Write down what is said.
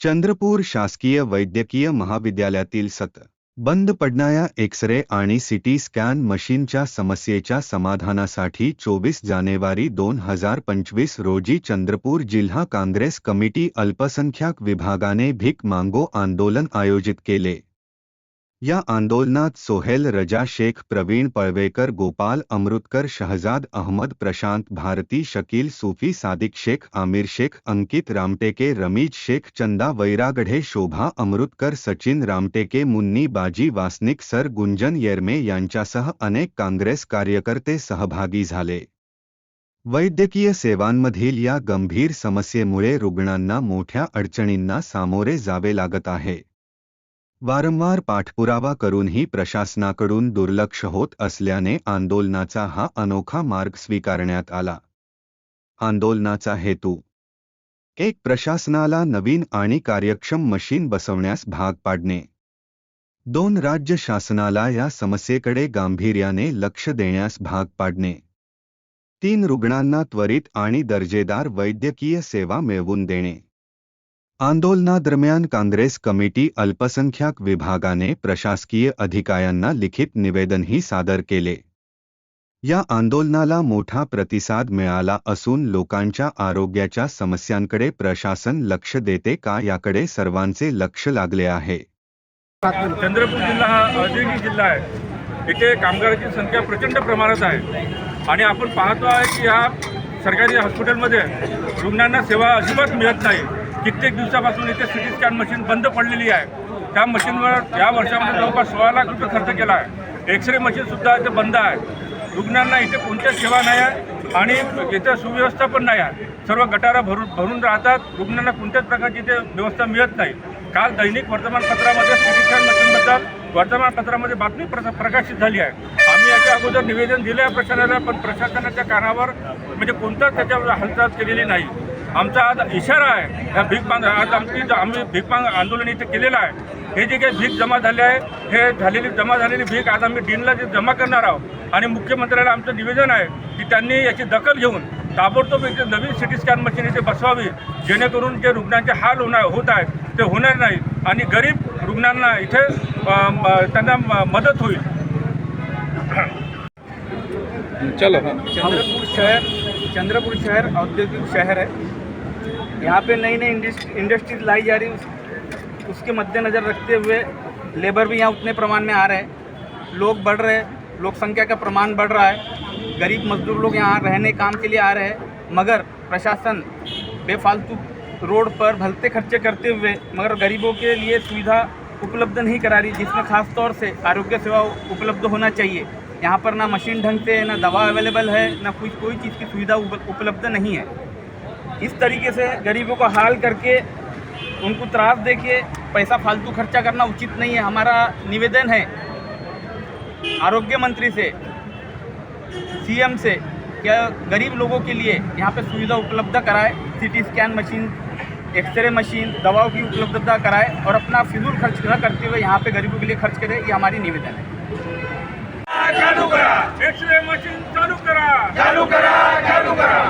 चंद्रपूर शासकीय वैद्यकीय महाविद्यालयातील सत. बंद पडणाऱ्या एक्स-रे आणि सिटी स्कॅन मशीनच्या समस्येच्या समाधानासाठी चोवीस जानेवारी दोन हजार पंचवीस रोजी चंद्रपूर जिल्हा काँग्रेस कमिटी अल्पसंख्याक विभागाने भीक मांगो आंदोलन आयोजित केले. या आंदोलनात सोहेल रजा शेख प्रवीण पळवेकर, गोपाल अमृतकर, शहजाद अहमद, प्रशांत भारती, शकील सूफी, सादिक शेख, आमिर शेख, अंकित रामटेके, रमीज शेख, चंदा वैरागढे, शोभा अमृतकर, सचिन रामटेके, मुन्नी बाजी, वासनिक सर, गुंजन येरमे यांच्यासह अनेक काँग्रेस कार्यकर्ते सहभागी झाले. वैद्यकीय सेवांमधील या गंभीर समस्येमुळे रुग्णांना मोठ्या अडचणींना सामोरे जावे लागत आहे. वारंवार पाठपुरावा करूनही प्रशासनाकडून दुर्लक्ष होत असल्याने आंदोलनाचा हा अनोखा मार्ग स्वीकारण्यात आला. आंदोलनाचा हेतू. एक प्रशासनाला नवीन आणि कार्यक्षम मशीन बसवण्यास भाग पाडणे. दोन राज्य शासनाला या समस्येकडे गांभीर्याने लक्ष देण्यास भाग पाडणे. तीन रुग्णांना त्वरित आणि दर्जेदार वैद्यकीय सेवा मिळवून देणे. आंदोलनादरम्यान काँग्रेस कमिटी अल्पसंख्याक विभागाने प्रशासकीय अधिकाऱ्यांना लिखित निवेदनही सादर केले. या आंदोलनाला मोठा प्रतिसाद मिळाला असून लोकांच्या आरोग्याच्या समस्यांकडे प्रशासन लक्ष देते का याकडे सर्वांचे लक्ष लागले आहे. चंद्रपूर जिल्हा हा औद्योगिक जिल्हा आहे. इथे कामगारांची संख्या प्रचंड प्रमाणात आहे. आणि आपण पाहतो आहे की ह्या सरकारी हॉस्पिटलमध्ये रुग्णांना सेवा अजिबात मिळत नाही. कित्येक दिवसापासून इथे सिटी स्कॅन मशीन बंद पडलेली आहे. त्या मशीनवर या वर्षामध्ये जवळपास सोळा लाख रुपये खर्च केला आहे. एक्सरे मशीनसुद्धा इथे बंद आहे. रुग्णांना इथे कोणत्याच सेवा नाही आहे आणि इथे सुव्यवस्था पण नाही आहे. सर्व गटारा भरून भरून राहतात. रुग्णांना कोणत्याच प्रकारची इथे व्यवस्था मिळत नाही. काल दैनिक वर्तमानपत्रामध्ये सिटी स्कॅन मशीनबद्दल वर्तमानपत्रामध्ये बातमी प्र प्रकाशित झाली आहे. आम्ही याच्या अगोदर निवेदन दिलं आहे प्रशासनाला पण प्रशासनाच्या कानावर म्हणजे कोणताच त्याच्यावर हालचाल केलेली नाही. आमचा आज इशारा आहे. ह्या भीक माग आज आमची ज- आम्ही भीक माग आंदोलन इथे केलेलं आहे. हे जे काही भीक जमा झाले आहे हे झालेली जमा झालेली भीक आज आम्ही डीनला जे जमा करणार आहोत आणि मुख्यमंत्र्याला आमचं निवेदन आहे की त्यांनी याची दखल घेऊन ताबडतोब इथे नवीन सिटी स्कॅन मशीन इथे बसवावी जेणेकरून जे रुग्णांचे हाल होणार होत आहेत ते होणार नाहीत आणि गरीब रुग्णांना इथे त्यांना म- मदत होईल. चलो. चंद्रपुर शहर चंद्रपुर शहर औद्योगिक शहर है यहाँ पे नई नई इंडस्ट्रीज़ लाई जा रही उस, उसके मद्देनज़र रखते हुए लेबर भी यहाँ उतने प्रमाण में आ रहे हैं। लोग बढ़ रहे हैं लोक संख्या का प्रमाण बढ़ रहा है गरीब मजदूर लोग यहाँ रहने काम के लिए आ रहे हैं मगर प्रशासन बेफालतू रोड पर भलते खर्चे करते हुए मगर गरीबों के लिए सुविधा उपलब्ध नहीं करा रही जिसमें खास तौर से आरोग्य सेवा उपलब्ध होना चाहिए। यहाँ पर ना मशीन ढंग से ना दवा अवेलेबल है ना कोई कोई चीज़ की सुविधा उपलब्ध नहीं है। इस तरीके से गरीबों को हाल करके उनको त्रास दे के पैसा फालतू खर्चा करना उचित नहीं है हमारा निवेदन है। आरोग्य मंत्री से सीएम से क्या गरीब लोगों के लिए यहाँ पे सुविधा उपलब्ध कराए CT scan machine x ray machine दवाओं की उपलब्धता कराए और अपना फिजूल खर्च न करते हुए यहाँ पे गरीबों के लिए खर्च करे ये हमारी निवेदन है। चालू करा। एक्सरे मशीन चालू करा। चालू करा चालू करा।